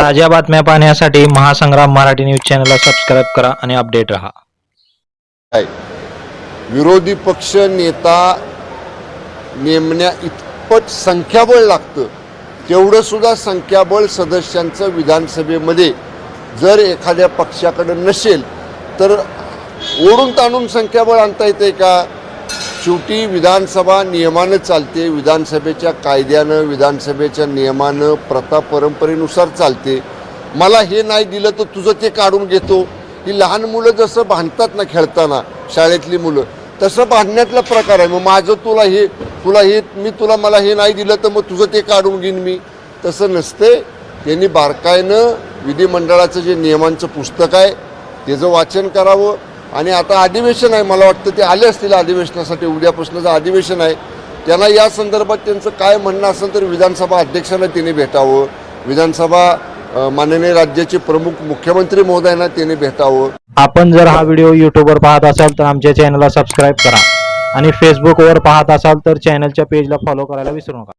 ताज्या बातम्या पाहण्यासाठी महासंग्राम मराठी न्यूज चॅनलला सबस्क्राईब करा आणि अपडेट रहा. विरोधी पक्ष नेता नेमण्या इतपत संख्याबळ लागतं. तेवढं सुद्धा संख्याबळ सदस्यांचं विधानसभेमध्ये जर एखाद्या पक्षाकडे नसेल तर ओढून ताणून संख्याबळ आणता येते का? शेवटी विधानसभा नियमानं चालते विधानसभेच्या कायद्यानं विधानसभेच्या नियमानं प्रथा परंपरेनुसार चालते. मला हे नाही दिलं तर तुझं ते काढून घेतो. ही लहान मुलं जसं बांधतात ना खेळताना शाळेतली मुलं तसं बांधण्यातला प्रकार आहे. मग माझं तुला हे तुला हे मी तुला मला हे नाही दिलं तर मग तुझं ते काढून घेईन मी. तसं नसते. त्यांनी बारकाईनं विधिमंडळाचं जे नियमांचं पुस्तक आहे त्याचं वाचन करावं. आणि आता अधिवेशन आहे मला वाटतं ते आले असतील अधिवेशनासाठी उद्यापासूनचं अधिवेशन आहे. त्यांना या संदर्भात त्यांचं काय म्हणणं असेल तर विधानसभा अध्यक्षांना त्यांनी भेटावं. विधानसभा माननीय राज्याचे प्रमुख मुख्यमंत्री महोदयांना त्यांनी भेटावं. आपण जर हा व्हिडिओ युट्यूबवर पाहत असाल तर आमच्या चॅनलला सबस्क्राईब करा. आणि फेसबुकवर पाहत असाल तर चॅनलच्या पेजला फॉलो करायला विसरू नका.